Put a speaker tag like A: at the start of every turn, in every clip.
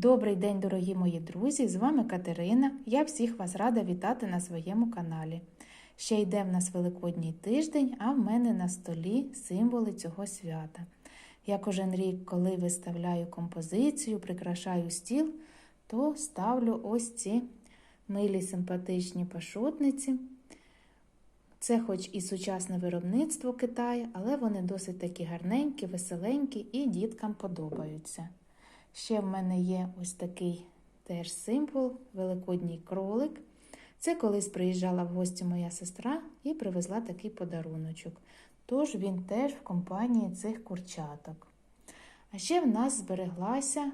A: Добрий день, дорогі мої друзі! З вами Катерина. Я всіх вас рада вітати на своєму каналі. Ще йде в нас Великодній тиждень, а в мене на столі символи цього свята. Я кожен рік, коли виставляю композицію, прикрашаю стіл, то ставлю ось ці милі симпатичні пашотниці. Це хоч і сучасне виробництво Китаю, але вони досить такі гарненькі, веселенькі і діткам подобаються. Ще в мене є ось такий теж символ Великодній кролик. Це колись приїжджала в гості моя сестра і привезла такий подаруночок. Тож він теж в компанії цих курчаток. А ще в нас збереглася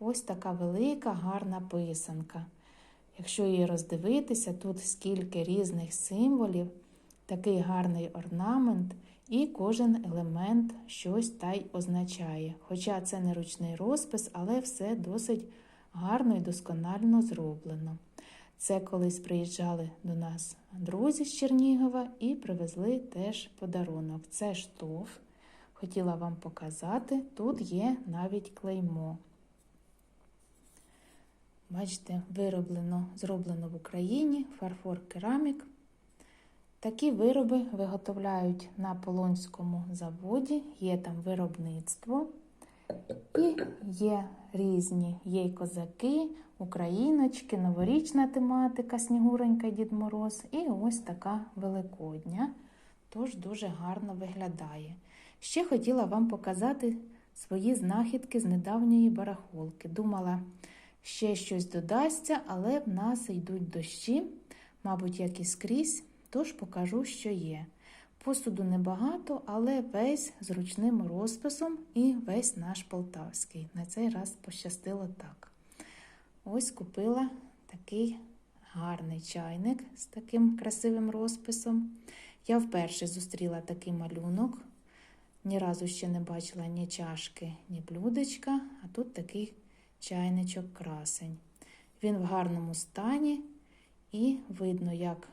A: ось така велика гарна писанка. Якщо її роздивитися, тут скільки різних символів, такий гарний орнамент, і кожен елемент щось та й означає. Хоча це не ручний розпис, але все досить гарно і досконально зроблено. Це колись приїжджали до нас друзі з Чернігова і привезли теж подарунок. Це штоф. Хотіла вам показати, тут є навіть клеймо. Бачите, вироблено, зроблено в Україні фарфор керамік. Такі вироби виготовляють на Полонському заводі, є там виробництво. І є різні, є й козаки, україночки, новорічна тематика, Снігуренька Дід Мороз, і ось така Великодня. Тож дуже гарно виглядає. Ще хотіла вам показати свої знахідки з недавньої барахолки. Думала, ще щось додасться, але в нас йдуть дощі, мабуть, як і скрізь, тож покажу, що є. Посуду небагато, але весь з ручним розписом і весь наш полтавський. На цей раз пощастило так. Ось купила такий гарний чайник з таким красивим розписом. Я вперше зустріла такий малюнок. Ні разу ще не бачила ні чашки, ні блюдечка, а тут такий чайничок красень. Він в гарному стані і видно, як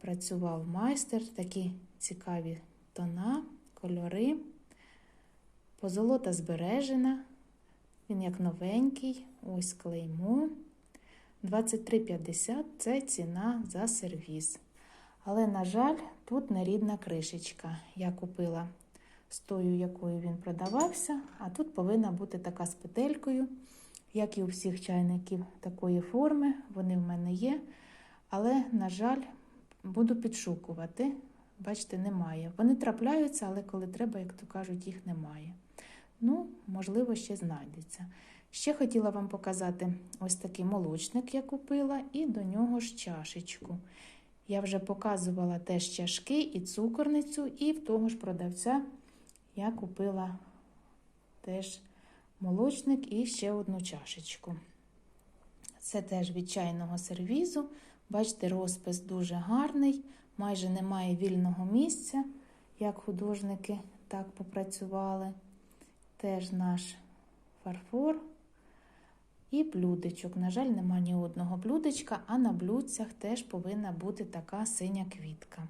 A: працював майстер, такі цікаві тона, кольори. Позолота збережена, він як новенький, ось клеймо. 23,50 це ціна за сервіс. Але, на жаль, тут нерідна кришечка. Я купила з тою, якою він продавався, а тут повинна бути така з петелькою, як і у всіх чайників такої форми. Вони в мене є. Але, на жаль, буду підшукувати. Бачите, немає. Вони трапляються, але коли треба, як то кажуть, їх немає. Ну, можливо, ще знайдеться. Ще хотіла вам показати ось такий молочник, я купила, і до нього ж чашечку. Я вже показувала теж чашки і цукорницю, і в того ж продавця я купила теж молочник і ще одну чашечку. Це теж від чайного сервізу. Бачите, розпис дуже гарний, майже немає вільного місця, як художники так попрацювали. Теж наш фарфор і блюдечок. На жаль, нема ні одного блюдечка, а на блюдцях теж повинна бути така синя квітка.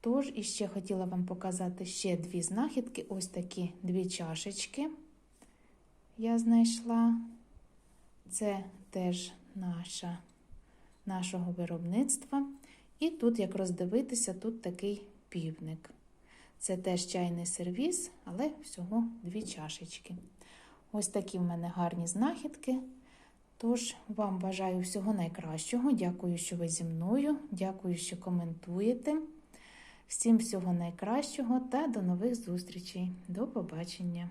A: Тож, іще хотіла вам показати ще дві знахідки. Ось такі дві чашечки я знайшла. Це теж наша нашого виробництва. І тут, як роздивитися, тут такий півник. Це теж чайний сервіс, але всього дві чашечки. Ось такі в мене гарні знахідки. Тож, вам бажаю всього найкращого. Дякую, що ви зі мною. Дякую, що коментуєте. Всім всього найкращого та до нових зустрічей. До побачення!